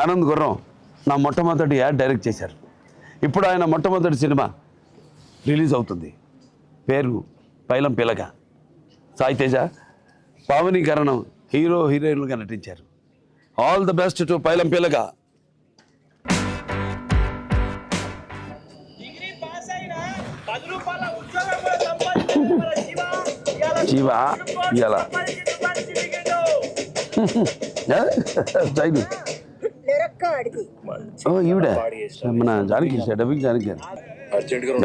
ఆనంద్ గుర్రం నా మొట్టమొదటి యాడ్ డైరెక్ట్ చేశారు. ఇప్పుడు ఆయన మొట్టమొదటి సినిమా రిలీజ్ అవుతుంది. పేరు పైలం పిలక. సాయి తేజ పావనీకరణం హీరో హీరోయిన్లుగా నటించారు. ఆల్ ద బెస్ట్ టు పైలం పిలక. స్టైల్ లెరక్క అడిగి ఓ ఈవిడ. మన జానకి డబ్బింగ్ జానకి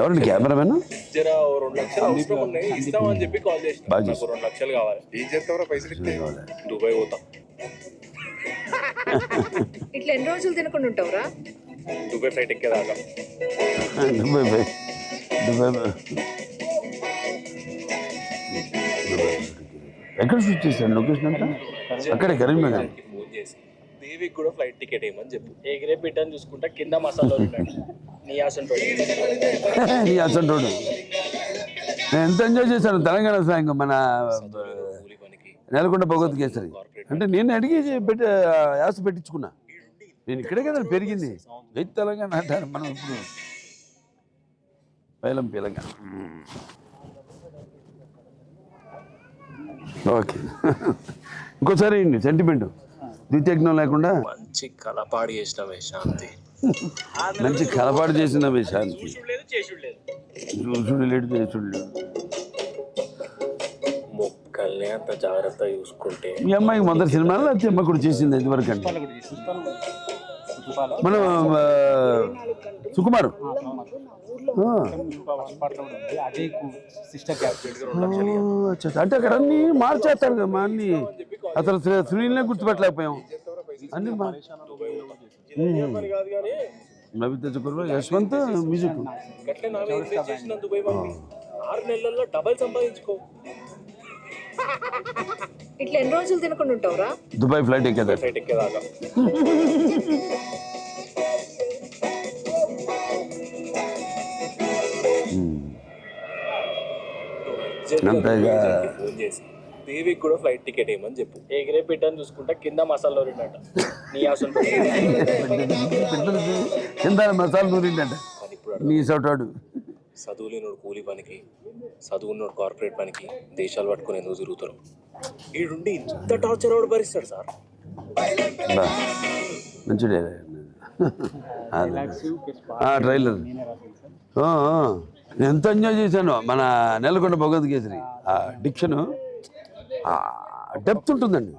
ఎవరండి కెమెరామెన్? జర ఓ రెండు లక్షలు అవసరం ఉన్నాయి. ఇస్తామని చెప్పి కాల్ చేసిన. బాగా నాకు రెండు లక్షలు కావాలి. ఏం చేస్తావరా పైసలు ఇస్తే దుబాయ్ పోతాం. ఇట్లా ఎన్ని రోజులు తినకుండా ఉంటావురా? దుబాయ్ ఫ్లైట్ ఎక్కేదాకా. దుబాయ్ బాయ్ దుబాయ్ బాయ్ ఎక్కడ షూట్ చేశారు? లొకేషన్ అంతా? అక్కడే కరీంనగర్. దేవికి కూడా ఫ్లైట్ టికెట్ ఏమని చెప్పు. ఎగిరే బిడ్డను చూసుకుంటా కింద మసాలా ఉన్నాడు. నీ అసలు రోడ్డు నేను ఎంత ఎంజాయ్ చేశాను? తెలంగాణ సాంగ్ మన నెలకొండ భగవత్ కేసరి అంటే నేను అడిగి పెట్టి యాస పెట్టించుకున్నా. నేను ఇక్కడే కదా పెరిగింది. వెయ్యి తెలంగాణ అంటారు మనం ఇప్పుడు. పైలం పీలంగా ఓకే. ఇంకోసారి సెంటిమెంట్ ద్వితీయజ్ఞం లేకుండా? మంచి కలపాడి చేసినవే శాంతి. మంచి కలపాటు చేసిన శాంతి. చేసుడు లేడు చేసుడు లేడు. మొక్కల్ని అంత జాగ్రత్త చూసుకుంటే మీ అమ్మాయికి మొదటి సినిమాలో అమ్మ కూడా చేసింది ఇదివరకు అండి మనం సుకుమార్. అంటే అక్కడ అన్ని మార్చేస్తారు కదా అన్ని. అసలు శ్రీనిలే గుర్తుపెట్టలేకపోయాం. అన్ని. నవిత చక్రవర్తి యశ్వంత్ మ్యూజిక్. ఆరు నెలల్లో డబల్ సంపాదించుకో ఇట్లా ఎన్ని రోజులు తినకుండా ఉంటావురా? దుబాయ్ ఫ్లైట్ ఎక్కేదా ఫ్లైట్ ఎక్కేదాకా. దేవికి కూడా ఫ్లైట్ టికెట్ ఏమని చెప్పు. ఎగిరే బిడ్డను చూసుకుంటా కింద మసాలా ఉన్నాడు నీ పెద్దలకి కింద మసాలా నూరిండట నీ సోటాడు చదువులేనోడు కూలి పనికి చదువున్నోడు కార్పొరేట్ పనికి దేశాలు పట్టుకుని ఎందుకు తిరుగుతారు? ఈడుండి ఇంత టార్చర్ ఎవడు భరిస్తాడు సార్. మంచిదే. ట్రైలర్ ఎంత ఎంజాయ్ చేశాను మన నెలకొండ భగవద్ కేసరి ఆ డిక్షన్ డెప్త్ ఉంటుందండి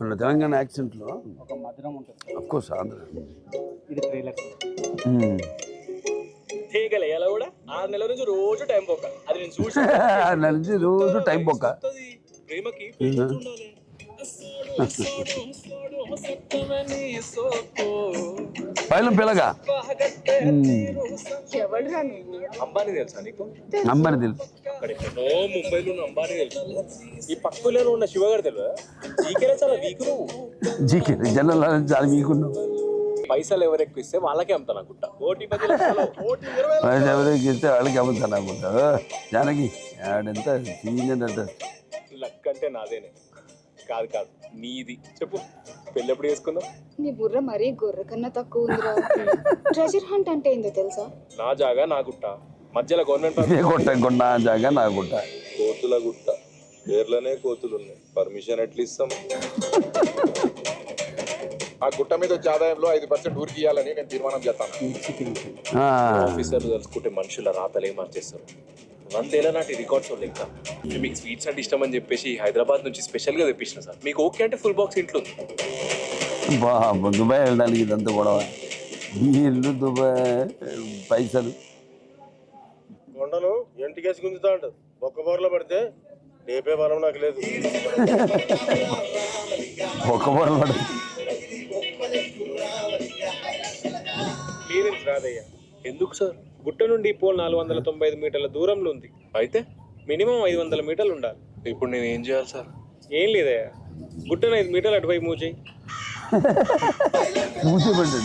మన తెలంగాణ యాక్సెంట్లో ఒక మధురం ఉంటుంది అఫ్ కోర్స్ ఆంధ్ర ఆరు నెలల నుంచి రోజు టైం పోక అది నేను చూసి నలిచి రోజు టైం బొక్క వస్తది. ప్రేమకి ఉండాలి పైలం నువ్వు అంబానీ తెలుసా. నీకు నంబర్ తెలుసు అక్కడ ఎక్కడో ముంబైలో ఉన్న అంబానీ తెలుసు. ఈ పక్కలో ఉన్న శివగారు తెలియదా జీకేనే చాలా వీక్ నువ్వు. జీకే జనరల్ చాలా మీకున్నావు పైసలు ఎవరు ఎక్కువ ఇస్తే వాళ్ళకే అమ్ముతాను అనుకుంటా. పది కోటి ఇరవై వయసు ఎవరికి ఇస్తే వాళ్ళకి అమ్ముతాను అనుకుంటావు జానకి ఆడంతా సీనియర్ అంట లక్ అంటే నాదేనే. కాదు కాదు నీది. చెప్పు. పెళ్ళి ఎప్పుడు చేసుకుందాం? నీ బుర్ర మరీ గొర్రె కన్నా తక్కువ ఉందిరా. ట్రెజర్ హంట్ అంటే ఏందో తెలుసా? నా జాగా నా గుట్ట. మధ్యలో గవర్నమెంట్ ఏ కొట్ట కొన్న జాగా నా గుట్ట. కోతుల గుట్ట. పేర్లోనే కోతులు ఉన్నాయి. పర్మిషన్ ఎట్లా ఇస్తాం. ఆ గుట్ట మీద వచ్చే ఆదాయంలో ఐదు పర్సెంట్ ఊరికి ఇవ్వాలని నేను తీర్మానం చేస్తాను. ఆ, ఆఫీసర్లు తలుచుకుంటే మనుషుల రాతలే మార్చేస్తారు. వందేళ్ళ నాటి రికార్డ్స్ ఇంకా మీకు స్వీట్స్ అంటే ఇష్టం అని చెప్పేసి హైదరాబాద్ నుంచి స్పెషల్గా తెప్పించిన సార్. మీకు ఓకే అంటే ఫుల్ బాక్స్ ఇంట్లో ఉంది. దుబాయ్ వెళ్ళడానికి ఇదంతా గొడవ. బీర్లు దుబాయ్ పైసలు. కొండలు ఎంటికేసి గుంజుతా ఉంటుంది ఒక్క బోర్లో పడితే లేపే బలం నాకు లేదు. ఒక్క క్లియరెన్స్ రాదయ్యా. ఎందుకు సార్? గుట్ట నుండి ఈ పోల్ నాలుగు వందల తొంభై ఐదు మీటర్ల దూరంలో ఉంది. అయితే? మినిమం ఐదు వందల మీటర్లు ఉండాలి. ఇప్పుడు నేను ఏం చేయాలి సార్? ఏం లేదయ్యా. గుట్టను ఐదు మీటర్లు అటువైపు మూవ్ చేయి మూసేపండి